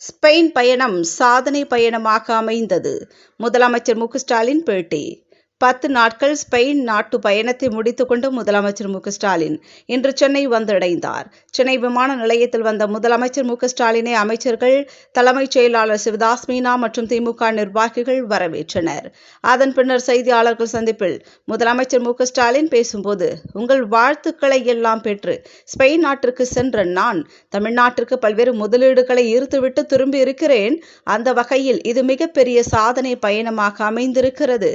Spain பயணம் சாதனை பயணமாக அமைந்தது. முதலமைச்சர் மு ஸ்டாலின் பேட்டி. பத்து நாட்கள் ஸ்பெயின் நாட்டு பயணத்தை முடித்துக்கொண்டு முதலமைச்சர் மு ஸ்டாலின் இன்று சென்னை வந்தடைந்தார். சென்னை விமான நிலையத்தில் வந்த முதலமைச்சர் மு ஸ்டாலினை அமைச்சர்கள் தலைமைச் செயலாளர் சிவதாஸ் மீனா மற்றும் திமுக நிர்வாகிகள் வரவேற்றனர். அதன் பின்னர் செய்தியாளர்கள் சந்திப்பில் முதலமைச்சர் மு ஸ்டாலின் பேசும்போது உங்கள் வாழ்த்துக்களை எல்லாம் பெற்று ஸ்பெயின் நாட்டிற்கு சென்ற நான் தமிழ்நாட்டிற்கு பல்வேறு முதலீடுகளை ஈர்த்துவிட்டு திரும்பி இருக்கிறேன். அந்த வகையில் இது மிகப்பெரிய சாதனை பயணமாக அமைந்திருக்கிறது.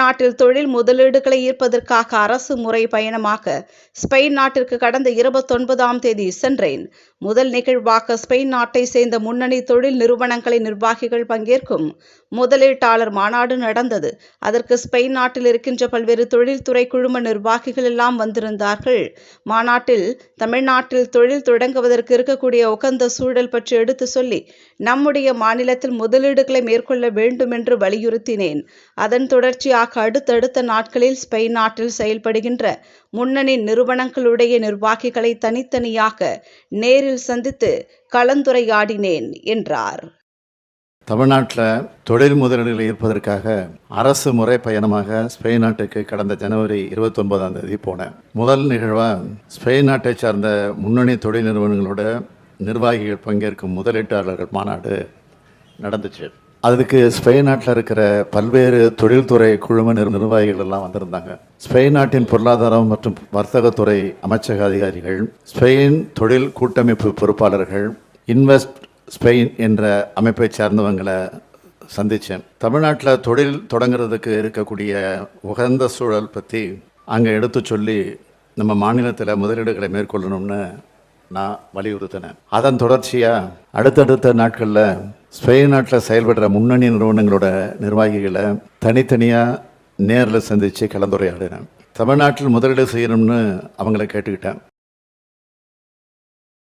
தமிழ்நாட்டில் தொழில் முதலீடுகளை ஈர்ப்பதற்காக அரசு முறை பயணமாக ஸ்பெயின் நாட்டிற்கு கடந்த இருபத்தொன்பதாம் தேதி சென்றேன். முதல் நிகழ்வாக ஸ்பெயின் நாட்டை சேர்ந்த முன்னணி தொழில் நிறுவனங்களின் நிர்வாகிகள் பங்கேற்கும் முதலீட்டாளர் மாநாடு நடந்தது. அதற்கு ஸ்பெயின் நாட்டில் இருக்கின்ற பல்வேறு தொழில்துறை குழும நிர்வாகிகள் எல்லாம் வந்திருந்தார்கள். மாநாட்டில் தமிழ்நாட்டில் தொழில் தொடங்குவதற்கு இருக்கக்கூடிய உகந்த சூழல் பற்றி எடுத்து சொல்லி நம்முடைய மாநிலத்தில் முதலீடுகளை மேற்கொள்ள வேண்டும் என்று வலியுறுத்தினேன். அதன் தொடர்ச்சியாக அடுத்தடுத்த நாட்களில் ஸ்பெயின் நாட்டில் செயல்படுகின்ற முன்னணி நிறுவனங்களுடைய நிர்வாகிகளை தனித்தனியாக நேரில் சந்தித்து கலந்துரையாடினேன் என்றார். தமிழ்நாட்டில் தொழில் முதலீடுகளை ஈர்ப்பதற்காக அரசு முறை பயணமாக ஸ்பெயின் நாட்டுக்கு கடந்த ஜனவரி இருபத்தொன்பதாம் தேதி போனேன். முதல் நிகழ்வாக ஸ்பெயின் நாட்டை சார்ந்த முன்னணி தொழில் நிறுவனங்களோட நிர்வாகிகள் பங்கேற்கும் முதலீட்டாளர்கள் மாநாடு நடந்துச்சு. அதுக்கு ஸ்பெயின் நாட்டில் இருக்கிற பல்வேறு தொழில்துறை குழும நிர்வாகிகள் எல்லாம் வந்திருந்தாங்க. ஸ்பெயின் நாட்டின் பொருளாதாரம் மற்றும் வர்த்தகத்துறை அமைச்சக அதிகாரிகள் ஸ்பெயின் தொழில் கூட்டமைப்பு பொறுப்பாளர்கள் இன்வெஸ்ட் ஸ்பெயின் என்ற அமைப்பை சார்ந்தவங்களை சந்தித்தேன் தமிழ்நாட்டில் தொழில் தொடங்குறதுக்கு இருக்கக்கூடிய உகந்த சூழல் பற்றி அங்கே எடுத்து சொல்லி நம்ம மாநிலத்தில் முதலீடுகளை மேற்கொள்ளணும்னு நான் வலியுறுத்தினேன். அதன் தொடர்ச்சியாக அடுத்தடுத்த நாட்களில் ஸ்பெயின் நாட்டில் செயல்படுற முன்னணி நிறுவனங்களோட நிர்வாகிகளை தனித்தனியாக நேரில் சந்தித்து கலந்துரையாடினேன். தமிழ்நாட்டில் முதலீடு செய்யணும்னு அவங்கள கேட்டுக்கிட்டேன்.